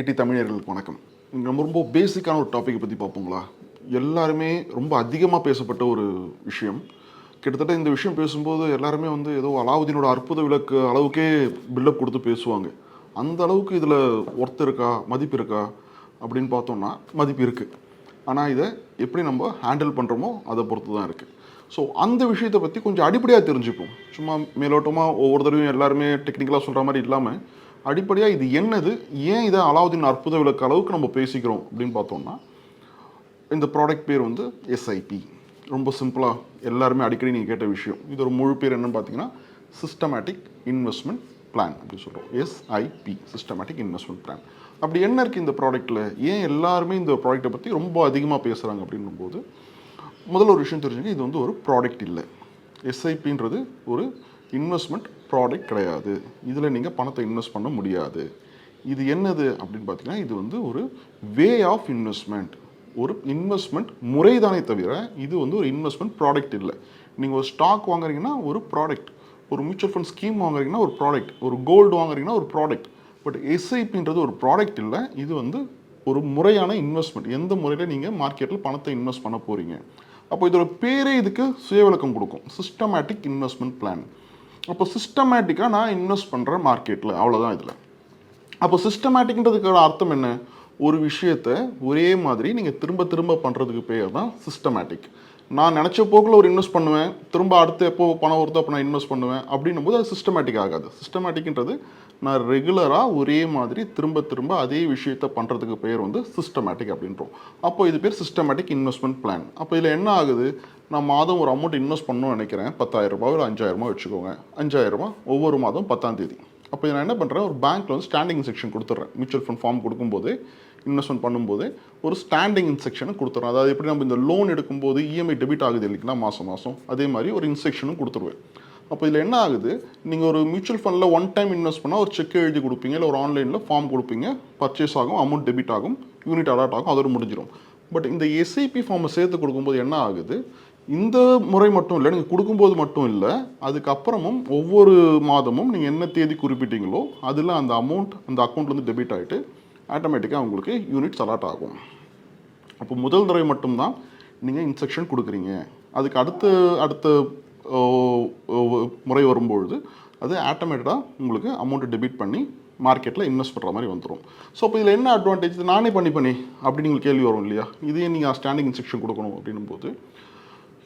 ஈட்டி தமிழர்களுக்கு வணக்கம். நம்ம ரொம்ப பேசிக்கான ஒரு டாப்பிக்கை பற்றி பார்ப்போங்களா? எல்லாருமே ரொம்ப அதிகமாக பேசப்பட்ட ஒரு விஷயம். கிட்டத்தட்ட இந்த விஷயம் பேசும்போது எல்லாருமே வந்து ஏதோ அலாவுதீனோட அற்புத விளக்கு அளவுக்கே பில்டப் கொடுத்து பேசுவாங்க. அந்த அளவுக்கு இதில் ஒர்த் இருக்கா? மதிப்பு இருக்கா? அப்படின்னு பார்த்தோம்னா மதிப்பு இருக்குது ஆனால் இதை எப்படி நம்ம ஹேண்டில் பண்ணுறோமோ அதை பொறுத்து தான் இருக்குது ஸோ அந்த விஷயத்தை பற்றி கொஞ்சம் அடிப்படையாக தெரிஞ்சுப்போம். சும்மா மேலோட்டமாக ஒவ்வொரு தடவையும் எல்லாருமே டெக்னிக்கலாக சொல்கிற மாதிரி இல்லாமல் அடிப்படையாக இது என்னது? ஏன் இதை அலாவுதீன் அற்புத விளக்கு அளவுக்கு நம்ம பேசிக்கிறோம் அப்படின்னு பார்த்தோம்னா இந்த ப்ராடக்ட் பேர் வந்து எஸ்ஐபி ரொம்ப சிம்பிளாக எல்லாருமே அடிக்கடி நீங்கள் கேட்ட விஷயம். இது ஒரு முழு பேர் என்னன்னு பார்த்தீங்கன்னா சிஸ்டமேட்டிக் இன்வெஸ்ட்மெண்ட் பிளான் அப்படின்னு சொல்கிறோம் எஸ்ஐபி சிஸ்டமேட்டிக் இன்வெஸ்ட்மெண்ட் பிளான் அப்படி என்ன இருக்குது இந்த ப்ராடக்ட்டில் ஏன் எல்லாருமே இந்த ப்ராடக்ட்டை பற்றி ரொம்ப அதிகமாக பேசுகிறாங்க அப்படின்னும் போது முதல்ல ஒரு விஷயம் தெரிஞ்சுங்க இது வந்து ஒரு ப்ராடக்ட் இல்லை. எஸ்ஐபின்றது ஒரு இன்வெஸ்ட்மெண்ட் ப்ராடக்ட் கிடையாது. இதில் நீங்கள் பணத்தை இன்வெஸ்ட் பண்ண முடியாது. இது என்னது அப்படின்னு பார்த்தீங்கன்னா இது வந்து ஒரு வே ஆஃப் இன்வெஸ்ட்மெண்ட் ஒரு இன்வெஸ்ட்மெண்ட் முறைதானே தவிர இது வந்து ஒரு இன்வெஸ்ட்மெண்ட் ப்ராடக்ட் இல்லை. நீங்கள் ஒரு ஸ்டாக் வாங்குறீங்கன்னா ஒரு ப்ராடக்ட் ஒரு மியூச்சுவல் ஃபண்ட் ஸ்கீம் வாங்குறீங்கன்னா ஒரு ப்ராடக்ட் ஒரு கோல்டு வாங்குறீங்கன்னா ஒரு ப்ராடக்ட் பட் எஸ்ஐபின்றது ஒரு ப்ராடக்ட் இல்லை. இது வந்து ஒரு முறையான இன்வெஸ்ட்மெண்ட் எந்த முறையில் நீங்கள் மார்க்கெட்டில் பணத்தை இன்வெஸ்ட் பண்ண போகிறீங்க அப்போ இதோட பேரே இதுக்கு சுயவிளக்கம் கொடுக்கும். சிஸ்டமேட்டிக் இன்வெஸ்ட்மெண்ட் பிளான் அப்போ சிஸ்டமேட்டிக்காக நான் இன்வெஸ்ட் பண்ணுறேன் மார்க்கெட்டில் அவ்வளோதான் இதில். அப்போ சிஸ்டமேட்டிக்ன்றதுக்கான அர்த்தம் என்ன? ஒரு விஷயத்தை ஒரே மாதிரி நீங்கள் திரும்ப திரும்ப பண்ணுறதுக்கு பேர் தான் சிஸ்டமேட்டிக் நான் நினச்ச போக்கில் ஒரு இன்வெஸ்ட் பண்ணுவேன் திரும்ப அடுத்து எப்போ பணம் வருதோ அப்போ நான் இன்வெஸ்ட் பண்ணுவேன் அப்படின்னும் போது அது சிஸ்டமேட்டிக் ஆகாது. சிஸ்டமேட்டிக்ன்றது நான் ரெகுலராக ஒரே மாதிரி திரும்ப திரும்ப அதே விஷயத்தை பண்ணுறதுக்கு பேர் வந்து சிஸ்டமேட்டிக் அப்படின்றோம். அப்போ இது பேர் சிஸ்டமேட்டிக் இன்வெஸ்ட்மெண்ட் பிளான் அப்போ இதில் என்ன ஆகுது? நான் மாதம் ஒரு அமௌண்ட் இன்வெஸ்ட் பண்ணணும்னு நினைக்கிறேன். பத்தாயிரரூபா இல்லை அஞ்சாயிரம் வச்சுக்கோங்க. அஞ்சாயிரரூபா ஒவ்வொரு மாதம் பத்தாம் தேதி. அப்போ நான் என்ன பண்ணுறேன் ஒரு பேங்க்கில் வந்து ஸ்டாண்டிங் செக்ஷன் கொடுத்துட்றேன். மியூச்சுவல் ஃபண்ட் ஃபார்ம் கொடுக்கும்போது இன்வெஸ்ட்மெண்ட் பண்ணும்போது ஒரு ஸ்டாண்டிங் இன்செக்ஷனை கொடுத்துட்றேன் அதாவது எப்படி நம்ம இந்த லோன் எடுக்கும்போது இஎம்ஐ டெபிட் ஆகுது இல்லைங்களா மாதம் மாதம் அதே மாதிரி ஒரு இன்செக்ஷனும் கொடுத்துருவேன். அப்போ இதில் என்ன ஆகுது? நீங்கள் ஒரு மியூச்சுவல் ஃபண்டில் ஒன் டைம் இன்வெஸ்ட் பண்ணால் ஒரு செக் எழுதி கொடுப்பீங்க இல்லை ஒரு ஆன்லைனில் ஃபார்ம் கொடுப்பீங்க பர்ச்சேஸ் ஆகும் அமௌண்ட் டெபிட் ஆகும் யூனிட் அலாட் ஆகும் அதோட முடிஞ்சிடும். பட் இந்த எஸ்ஐபி ஃபார்மை சேர்த்து கொடுக்கும்போது என்ன ஆகுது? இந்த முறை மட்டும் இல்லை நீங்கள் கொடுக்கும்போது மட்டும் இல்லை அதுக்கப்புறமும் ஒவ்வொரு மாதமும் நீங்கள் என்ன தேதி குறிப்பிட்டீங்களோ அதில் அந்த அமௌண்ட் அந்த அக்கௌண்ட்லேருந்து டெபிட் ஆகிட்டு ஆட்டோமேட்டிக்காக உங்களுக்கு யூனிட்ஸ் அலாட் ஆகும். அப்போ முதல் தடவை மட்டும்தான் நீங்கள் இன்ஸ்ட்ரக்ஷன் கொடுக்குறீங்க. அதுக்கு அடுத்து அடுத்த முறை வரும்பொழுது அது ஆட்டோமேட்டடாக உங்களுக்கு அமௌண்ட்டை டெபிட் பண்ணி மார்க்கெட்டில் இன்வெஸ்ட் பண்ணுற மாதிரி வந்துடும் ஸோ இப்போ இதில் என்ன அட்வான்டேஜ் நானே பண்ணி பண்ணி அப்படின்னு உங்களுக்கு கேள்வி வரும் இல்லையா? இதே நீங்கள் ஸ்டாண்டிங் இன்ஸ்ட்ரக்ஷன் கொடுக்கணும் அப்படின்னும் போது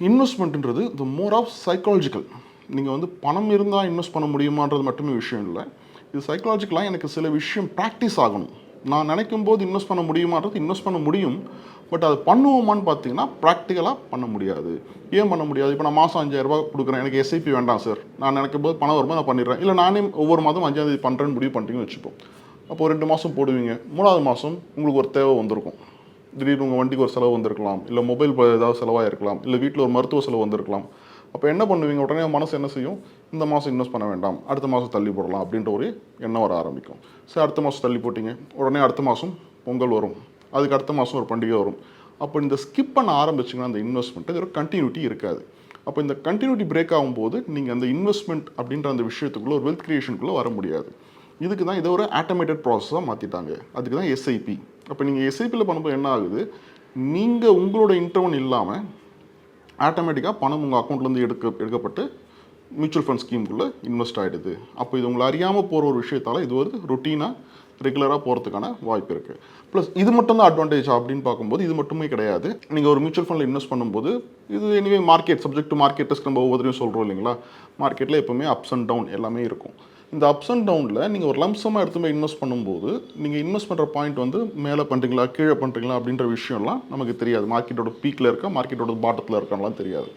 இன்வெஸ்ட்மெண்ட்டுன்றது த மோர் ஆஃப் சைக்காலஜிக்கல் நீங்கள் வந்து பணம் இருந்தால் இன்வெஸ்ட் பண்ண முடியுமான்றது மட்டுமே விஷயம் இல்லை. இது சைக்காலஜிக்கலாக எனக்கு சில விஷயம் ப்ராக்டிஸ் ஆகணும். நான் நினைக்கும் போது இன்வெஸ்ட் பண்ண முடியுமான்றது இன்வெஸ்ட் பண்ண முடியும். பட் அது பண்ணுவோமான்னு பார்த்தீங்கன்னா ப்ராக்டிக்கலாக பண்ண முடியாது. ஏன் பண்ண முடியாது? இப்போ நான் மாதம் அஞ்சாயிரரூபா கொடுக்குறேன். எனக்கு எஸ்ஐபி வேண்டாம் சார் நான் நினைக்கும் போது பணம் வரும்போது நான் பண்ணிடுறேன். இல்லை நானே ஒவ்வொரு மாதம் அஞ்சாந்தேதி பண்ணுறேன்னு முடிவு பண்ணிட்டீங்கன்னு வச்சுப்போம். அப்போ ரெண்டு மாதம் போடுவீங்க. மூணாவது மாதம் உங்களுக்கு ஒரு தேவை வந்திருக்கும். திடீர்னு உங்கள் வண்டிக்கு ஒரு செலவு வந்திருக்கலாம். இல்லை மொபைல் ஏதாவது செலவாக இருக்கலாம் இல்லை வீட்டில் ஒரு மருத்துவ செலவு வந்திருக்கலாம். அப்போ என்ன பண்ணுவீங்க? உடனே மனசு என்ன செய்யும்? இந்த மாதம் இன்வெஸ்ட் பண்ண வேண்டாம். அடுத்த மாதம் தள்ளி போடலாம் அப்படின்ற ஒரு எண்ணம் வர ஆரம்பிக்கும். சரி அடுத்த மாதம் தள்ளி போட்டிங்க. உடனே அடுத்த மாதம் பொங்கல் வரும். அதுக்கு அடுத்த மாதம் ஒரு பண்டிகை வரும். அப்போ இந்த ஸ்கிப் பண்ண ஆரம்பிச்சிங்கன்னா அந்த இன்வெஸ்ட்மெண்ட் ஒரு கண்டினியூட்டி இருக்காது. அப்போ இந்த கண்டினியூட்டி பிரேக் ஆகும்போது நீங்கள் அந்த இன்வெஸ்ட்மெண்ட் அப்படின்ற அந்த விஷயத்துக்குள்ளே ஒரு வெல்த் கிரியேஷனுக்குள்ளே வர முடியாது. இதுக்கு தான் இதை ஒரு ஆட்டோமேட்டட் ப்ராசஸாக மாற்றிட்டாங்க அதுக்கு தான் எஸ்ஐபி அப்போ நீங்கள் எஸ்ஐபியில் பண்ணும்போது என்ன ஆகுது? நீங்கள் உங்களோட இன்டர்வன் இல்லாமல் ஆட்டோமேட்டிக்காக பணம் உங்கள் அக்கௌண்ட்லேருந்து எடுக்க எடுக்கப்பட்டு மியூச்சுவல் ஃபண்ட் ஸ்கீமுக்குள்ளே இன்வெஸ்ட் ஆகிடுது அப்போ இது உங்களை அறியாமல் போகிற ஒரு விஷயத்தால் இது ஒரு ரொட்டீனாக ரெகுலராக போகிறதுக்கான வாய்ப்பு இருக்குது ப்ளஸ் இது மட்டும் தான் அட்வான்டேஜ் அப்படின்னு பார்க்கும்போது இது மட்டுமே கிடையாது. நீங்கள் ஒரு மியூச்சுவல் ஃபண்டில் இன்வெஸ்ட் பண்ணும்போது இது anyway market subject to market risk நம்ம ஒவ்வொருத்தரையும் சொல்கிறோம் இல்லைங்களா? மார்க்கெட்டில் எப்போவுமே அப்ஸ் அண்ட் டவுன் எல்லாமே இருக்கும். இந்த அப்ஸ் அண்ட் டவுனில் நீங்கள் ஒரு லம்சமாக எடுத்து போய் இன்வெஸ்ட் பண்ணும்போது நீங்கள் இன்வெஸ்ட் பண்ணுற பாயிண்ட் வந்து மேலே பண்ணுறீங்களா கீழே பண்ணுறீங்களா அப்படின்ற விஷயம்லாம் நமக்கு தெரியாது. மார்க்கெட்டோட பீக்கில் இருக்கா மார்க்கெட்டோட பாட்டத்தில் இருக்கான்லாம் தெரியாது.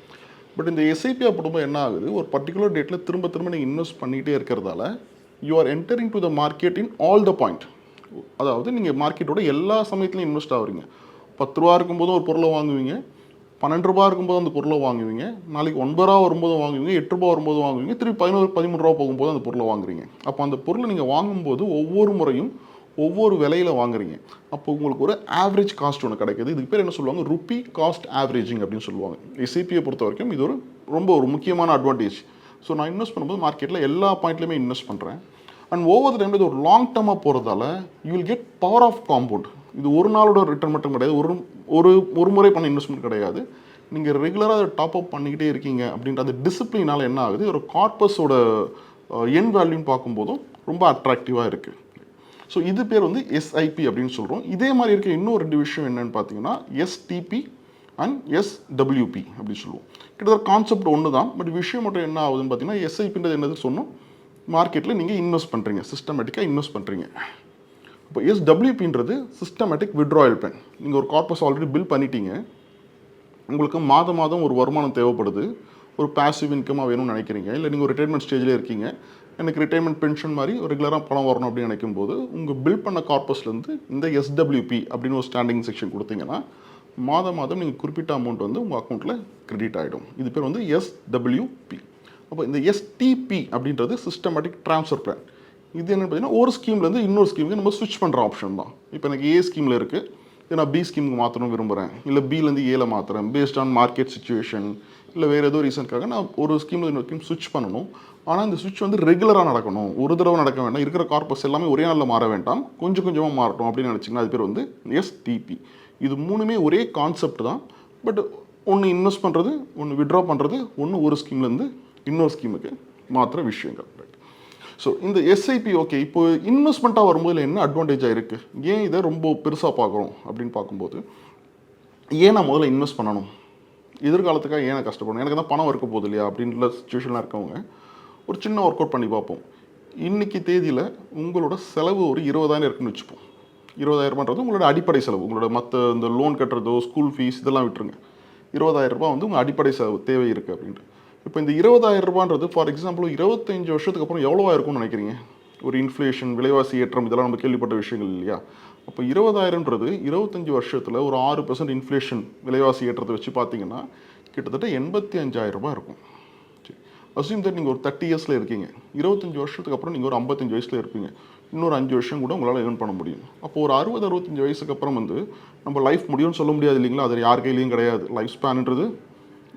பட் இந்த எஸ்ஐபி அப்படிம்போது என்ன ஆகுது? ஒரு பர்டிகுலர் டேட்டில் திரும்ப திரும்ப நீங்கள் இன்வெஸ்ட் பண்ணிகிட்டே இருக்கிறதால you are entering to the market in all the point அதாவது நீங்கள் மார்க்கெட்டோட எல்லா சமயத்துலையும் இன்வெஸ்ட் ஆகுறீங்க. பத்து ரூபா இருக்கும்போதும் ஒரு பொருளை வாங்குவீங்க. பன்னெண்டு ரூபா இருக்கும்போது அந்த பொருளை வாங்குவீங்க. நாளைக்கு ஒன்பது ரூபா வரும்போது வாங்குவீங்க எட்டு ரூபா வரும்போது வாங்குவீங்க திருப்பி பதினோரு பதிமூணு ரூபா போகும்போது அந்த பொருளை வாங்குறீங்க. அப்போ அந்த பொருளை நீங்கள் வாங்கும்போது ஒவ்வொரு முறையும் ஒவ்வொரு விலையில் வாங்குறீங்க. அப்போ உங்களுக்கு ஒரு ஆவரேஜ் காஸ்ட் ஒன்று கிடைக்குது. இதுக்கு பேர் என்ன சொல்லுவாங்க? ருப்பி காஸ்ட் ஆவரேஜிங் அப்படின்னு சொல்லுவாங்க. எஸ்சிபியை பொறுத்த வரைக்கும் இது ஒரு ரொம்ப ஒரு முக்கியமான அட்வான்டேஜ் ஸோ நான் இன்வெஸ்ட் பண்ணும்போது மார்க்கெட்டில் எல்லா பாயிண்ட்லையுமே இன்வெஸ்ட் பண்ணுறேன் அண்ட் ஓவர் டைமில் இது ஒரு லாங் டேர்மாக போகிறதால you will get power of compound இது ஒரு நாளோட ரிட்டர்ன் மட்டும் கிடையாது. ஒரு ஒரு ஒரு முறை பண்ண இன்வெஸ்ட்மெண்ட் கிடையாது. நீங்கள் ரெகுலராக அதை டாப் அப் பண்ணிக்கிட்டே இருக்கீங்க அப்படின்ற அந்த டிசிப்ளினால் என்ன ஆகுது? ஒரு கார்பஸோட என் வேல்யூன்னு பார்க்கும்போதும் ரொம்ப அட்ராக்டிவாக இருக்குது ஸோ இது பேர் வந்து எஸ்ஐபி அப்படின்னு சொல்கிறோம் இதே மாதிரி இருக்க இன்னொரு ரெண்டு விஷயம் என்னன்னு பார்த்தீங்கன்னா எஸ்டிபி அண்ட் எஸ்டபிள்யூபி அப்படின்னு சொல்லுவோம். கிட்டத்தட்ட கான்செப்ட் ஒன்று தான் பட் விஷயம் மட்டும் என்ன ஆகுதுன்னு பார்த்தீங்கன்னா எஸ்ஐபின்றது என்னது சொன்னோம். மார்க்கெட்டில் நீங்கள் இன்வெஸ்ட் பண்ணுறீங்க சிஸ்டமேட்டிக்காக இன்வெஸ்ட் பண்ணுறீங்க இப்போ எஸ்டபிள்யூபின்றது சிஸ்டமேட்டிக் விட்ராயல் பிளான் நீங்கள் ஒரு கார்பஸ் ஆல்ரெடி பில் பண்ணிட்டீங்க. உங்களுக்கு மாதம் மாதம் ஒரு வருமானம் தேவைப்படுது. ஒரு பாசிவ் இன்கமாக வேணும்னு நினைக்கிறீங்க. இல்லை நீங்கள் ஒரு ரிட்டைர்மெண்ட் ஸ்டேஜில் இருக்கீங்க. எனக்கு ரிட்டைர்மெண்ட் பென்ஷன் மாதிரி ஒரு ரெகுலராக பணம் வரணும் அப்படின்னு நினைக்கும் போது உங்கள் பில் பண்ண கார்பஸ்லேருந்து இந்த எஸ்டபிள்யூபி அப்படின்னு ஒரு ஸ்டாண்டிங் செக்ஷன் கொடுத்தீங்கன்னா மாதம் மாதம் நீங்கள் குறிப்பிட்ட அமௌண்ட் வந்து உங்கள் அக்கௌண்ட்டில் கிரெடிட் ஆகிடும் இது பேர் வந்து எஸ்டபிள்யூபி அப்போ இந்த எஸ்டிபி அப்படின்றது சிஸ்டமேட்டிக் ட்ரான்ஸ்ஃபர் பிளான் இது என்ன பார்த்தீங்கன்னா ஒரு ஸ்கீம்லேருந்து இன்னொரு ஸ்கீமுக்கு நம்ம ஸ்விட்ச் பண்ணுற ஆப்ஷன் தான். இப்போ எனக்கு ஏ ஸ்கீமில் இருக்குது இதை நான் பி ஸ்கீமுக்கு மாற்றணும் விரும்புகிறேன் இல்லை பிலேருந்து ஏல மாற்றுறேன் பேஸ்ட் ஆன் மார்க்கெட் சுச்சுவேஷன் இல்லை வேறு ஏதோ ரீசனுக்காக நான் ஒரு ஸ்கீமில் இன்னொரு ஸ்கீம் ஸ்விட்ச் பண்ணணும். ஆனால் இந்த ஸ்விட்ச் வந்து ரெகுலராக நடக்கணும். ஒரு தடவை நடக்க வேண்டாம். இருக்கிற கார்பஸ் எல்லாமே ஒரே நாளில் மாற வேண்டாம். கொஞ்சம் கொஞ்சமாக மாறட்டும் அப்படின்னு நினச்சிங்கன்னா அது பேர் வந்து எஸ்டிபி இது மூணுமே ஒரே கான்செப்ட் தான். பட் ஒன்று இன்வெஸ்ட் பண்ணுறது ஒன்று விட்ரா பண்ணுறது ஒன்று ஒரு ஸ்கீம்லேருந்து இன்னொரு ஸ்கீமுக்கு மாத்திர விஷயங்கள். ஸோ இந்த எஸ்ஐபி ஓகே இப்போ இன்வெஸ்ட்மெண்ட்டாக வரும்போது என்ன அட்வான்டேஜாக இருக்குது ஏன் இதை ரொம்ப பெருசாக பார்க்குறோம் அப்படின்னு பார்க்கும்போது ஏன் நான் முதல்ல இன்வெஸ்ட் பண்ணணும்? எதிர்காலத்துக்காக ஏன் கஷ்டப்படணும்? எனக்கு தான் பணம் இருக்க போகுது இல்லையா? அப்படின்ற சுச்சுவேஷனில் இருக்கவங்க ஒரு சின்ன ஒர்க் அவுட் பண்ணி பார்ப்போம். இன்றைக்கி தேதியில் உங்களோட செலவு ஒரு இருபதாயிரம் இருக்குன்னு வச்சுப்போம். இருபதாயிரம்ன்றது உங்களோட அடிப்படை செலவு. உங்களோட மற்ற இந்த லோன் கட்டுறதோ ஸ்கூல் ஃபீஸ் இதெல்லாம் விட்டுருங்க. இருபதாயிரம் ரூபாய் வந்து உங்கள் அடிப்படை செலவு தேவை இருக்குது அப்படின்ட்டு. இப்போ இந்த இருபதாயிரம் ரூபான்றது ஃபார் எக்ஸாம்பிள் இருபத்தஞ்சு வருஷத்துக்கு அப்புறம் எவ்வளோவா இருக்கும்னு நினைக்கிறீங்க? ஒரு இன்ஃப்ளேஷன் விலைவாசி ஏற்றம் இதெல்லாம் நம்ம கேள்விப்பட்ட விஷயங்கள் இல்லையா? அப்போ இருபதாயிரம்ன்றது இருபத்தஞ்சு வருஷத்தில் ஒரு ஆறு பர்சன்ட் இன்ஃப்ளேஷன் விலைவாசி ஏற்றத்தை வச்சு பார்த்தீங்கன்னா கிட்டத்தட்ட எண்பத்தி அஞ்சாயிரம் ரூபாய் இருக்கும். அசியம் தட் நீங்கள் ஒரு தேர்ட்டி இயர்ஸில் இருக்கீங்க. இருபத்தஞ்சு வருஷத்துக்கு அப்புறம் நீங்கள் ஒரு ஐம்பத்தஞ்சு வயசில் இருப்பீங்க. இன்னொரு அஞ்சு வருஷம் கூட உங்களால் ஏர்ன் பண்ண முடியும். அப்போ ஒரு அறுபது அறுபத்தஞ்சு வயசுக்கு அப்புறம் வந்து நம்ம லைஃப் முடியும்னு சொல்ல முடியாது இல்லைங்களா? அது யார் கையிலையும் கிடையாது. லைஃப் ஸ்பேன்ன்றது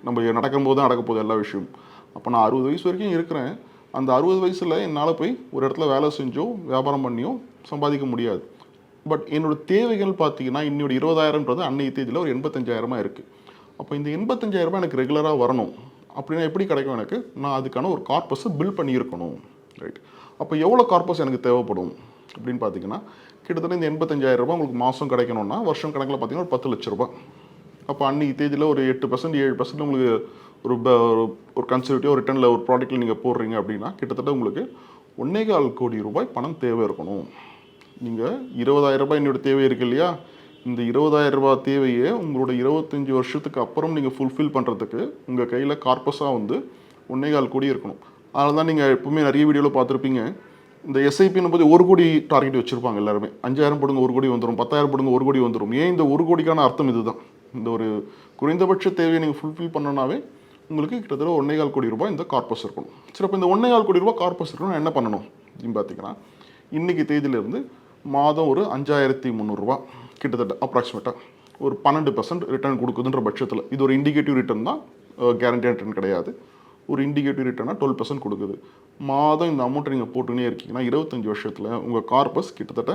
நம்ம நடக்கும்போது தான் நடக்க போகுது எல்லா விஷயம் அப்போ நான் அறுபது வயசு வரைக்கும் இருக்கிறேன். அந்த அறுபது வயசில் என்னால் போய் ஒரு இடத்துல வேலை செஞ்சோ வியாபாரம் பண்ணியோ சம்பாதிக்க முடியாது. பட் என்னோட தேவைகள் பார்த்தீங்கன்னா இன்னொரு இருபதாயிரம்ன்றது அன்னைய தேதியில் ஒரு எண்பத்தஞ்சாயிரமா இருக்குது அப்போ இந்த எண்பத்தஞ்சாயிரரூபா எனக்கு ரெகுலராக வரணும். அப்படின்னா எப்படி கிடைக்கும் எனக்கு? நான் அதுக்கான ஒரு கார்பஸை பில் பண்ணியிருக்கணும். ரைட் அப்போ எவ்வளோ கார்பஸ் எனக்கு தேவைப்படும்? அப்படின்னு பார்த்தீங்கன்னா கிட்டத்தட்ட இந்த எண்பத்தஞ்சாயிரம் ரூபாய் உங்களுக்கு மாதம் கிடைக்கணும்னா வருஷம் கணக்கில் பார்த்தீங்கன்னா ஒரு பத்து லட்ச ரூபாய். அப்போ அன்னைக்கு தேதியில் ஒரு எட்டு பர்சன்ட் ஏழு பர்சன்ட் உங்களுக்கு ஒரு ஒரு- ஒரு கன்சர்வேட்டிவ் ரிட்டர்னில் ஒரு ப்ராடக்ட்டில் நீங்கள் போடுறீங்க அப்படின்னா கிட்டத்தட்ட உங்களுக்கு ஒன்றே கால் கோடி ரூபாய் பணம் தேவை இருக்கணும். நீங்கள் இருபதாயிரம் ரூபாய் என்னோட தேவை இருக்கு இல்லையா? இந்த இருபதாயிரம் ரூபாய் தேவையை உங்களோட இருபத்தஞ்சி வருஷத்துக்கு அப்புறம் நீங்கள் ஃபுல்ஃபில் பண்ணுறதுக்கு உங்கள் கையில் கார்பஸாக வந்து ஒன்றே கால் கோடி இருக்கணும். அதனால தான் நீங்கள் எப்பவுமே நிறைய வீடியோவில் பார்த்துருப்பீங்க. இந்த எஸ்ஐபின்னு போது ஒரு கோடி டார்கெட் வச்சுருப்பாங்க எல்லாருமே. அஞ்சாயிரம் போடுங்க ஒரு கோடி வந்துடும் பத்தாயிரம் போடுங்க ஒரு கோடி வந்துடும் ஏன் இந்த ஒரு கோடிக்கான அர்த்தம் இதுதான்? இந்த ஒரு குறைந்தபட்ச தேவையை நீங்கள் ஃபுல்ஃபில் பண்ணனாவே உங்களுக்கு கிட்டத்தட்ட ஒன்னே கால் கோடி ரூபாய் இந்த கார்பஸ் இருக்கணும். சரி அப்போ இந்த ஒன்றே கால் கோடி ரூபாய் கார்பஸ் இருக்கணும். என்ன பண்ணணும் அப்படின்னு பார்த்தீங்கன்னா இன்றைக்கி தேதியிலேருந்து மாதம் ஒரு அஞ்சாயிரத்தி முந்நூறுரூவா கிட்டத்தட்ட அப்ராக்சிமேட்டாக ஒரு பன்னெண்டு பர்சன்ட் ரிட்டர்ன் கொடுக்குதுன்ற பட்சத்தில். இது ஒரு இண்டிகேட்டிவ் ரிட்டர்ன் தான் கேரண்டி ரிட்டர்ன் கிடையாது. ஒரு இண்டிகேட்டிவ் ரிட்டர்னாக டுவெல் பர்சன்ட் கொடுக்குது. மாதம் இந்த அமௌண்ட்டை நீங்கள் போட்டுனே இருக்கீங்கன்னா இருபத்தஞ்சி வருஷத்தில் உங்கள் கார்பஸ் கிட்டத்தட்ட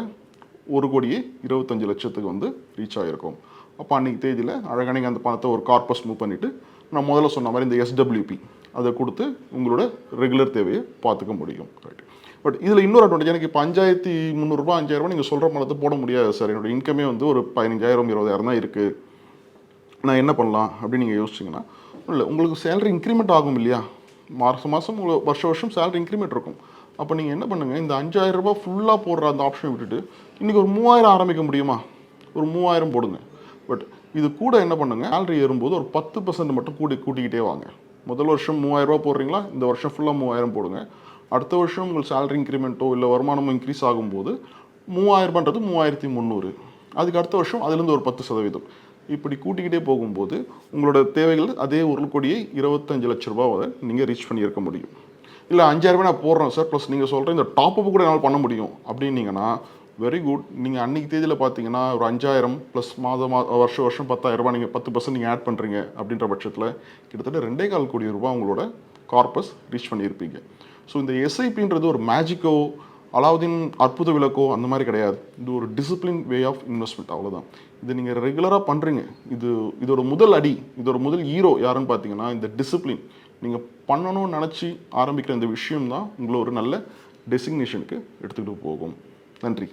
ஒரு கோடியே இருபத்தஞ்சு லட்சத்துக்கு வந்து ரீச் ஆகிருக்கும் அப்போ அன்றைக்கி தேதியில் அழகாக நீங்கள் அந்த பணத்தை ஒரு கார்பஸ் மூவ் பண்ணிவிட்டு நான் முதல்ல சொன்ன மாதிரி இந்த எஸ்டபிள்யூபி அதை கொடுத்து உங்களோட ரெகுலர் தேவையை பார்த்துக்க முடியும். ரைட் பட் இதில் இன்னொரு அட்வான்டேஜ் எனக்கு இப்போ அஞ்சாயிரத்தி முந்நூறுரூபா அஞ்சாயிரரூபா நீங்கள் சொல்கிற பணத்தை போட முடியாது சார் என்னோடய இன்கமே வந்து ஒரு பதினஞ்சாயிரம் இருபதாயிரம் தான் இருக்குது நான் என்ன பண்ணலாம் அப்படின்னு நீங்கள் யோசிச்சிங்கன்னா இல்லை உங்களுக்கு சேலரி இன்க்ரிமெண்ட் ஆகும் இல்லையா? மாதம் மாதம் உங்களுக்கு வருஷம் வருஷம் சேலரி இன்க்ரிமெண்ட் இருக்கும். அப்போ நீங்கள் என்ன பண்ணுங்கள் இந்த அஞ்சாயிரம் ஃபுல்லாக போடுற அந்த ஆப்ஷனை விட்டுட்டு இன்றைக்கி ஒரு மூவாயிரம் ஆரம்பிக்க முடியுமா? ஒரு மூவாயிரம் போடுங்க. பட் இது கூட என்ன பண்ணுங்கள் சேலரி ஏறும்போது ஒரு பத்து பர்சன்ட் மட்டும் கூட்டி கூட்டிக்கிட்டே வாங்க. முதல் வருஷம் மூவாயிரரூபா போடுறீங்களா? இந்த வருஷம் ஃபுல்லாக மூவாயிரம் போடுங்க. அடுத்த வருஷம் உங்களுக்கு சேலரி இன்க்ரிமெண்ட்டோ இல்லை வருமானமோ இன்க்ரீஸ் ஆகும்போது மூவாயிரரூபான்றது மூவாயிரத்தி முந்நூறு. அதுக்கு அடுத்த வருஷம் அதுலேருந்து ஒரு பத்து சதவீதம். இப்படி கூட்டிக்கிட்டே போகும்போது உங்களோட தேவைகள் அதே ஒரு கோடியே இருபத்தஞ்சு லட்ச ரூபாவை நீங்கள் ரீச் பண்ணியிருக்க முடியும். இல்லை அஞ்சாயிரம் ரூபாய் நான் போடுறேன் சார் ப்ளஸ் நீங்கள் சொல்கிற இந்த டாப்அப் கூட என்னால் பண்ண முடியும். அப்படின்னீங்கன்னா வெரி குட் நீங்கள் அன்றைக்கி தேதியில் பார்த்தீங்கன்னா ஒரு அஞ்சாயிரம் ப்ளஸ் மாதம் மா வருஷம் வருஷம் பத்தாயிரம் ரூபாய் நீங்கள் பத்து பர்சன்ட் நீங்கள் ஆட் பண்ணுறீங்க அப்படின்ற பட்சத்தில் கிட்டத்தட்ட ரெண்டே கால் கோடி ரூபா உங்களோட கார்பஸ் ரீச் பண்ணியிருப்பீங்க. ஸோ இந்த எஸ்ஐபின்றது ஒரு மேஜிக்கோ அலாவுதீன் அற்புத விளக்கோ அந்த மாதிரி கிடையாது. இது ஒரு டிசிப்ளின் வே ஆஃப் இன்வெஸ்ட்மெண்ட் அவ்வளோதான் இது நீங்கள் ரெகுலராக பண்ணுறீங்க இது இதோட முதல் அடி இதோட முதல் ஹீரோ யாருன்னு பார்த்தீங்கன்னா இந்த டிசிப்ளின் நீங்கள் பண்ணணும்னு நினச்சி ஆரம்பிக்கிற இந்த விஷயம் தான் உங்களை ஒரு நல்ல டெசிக்னேஷனுக்கு எடுத்துக்கிட்டு போகும். நன்றி.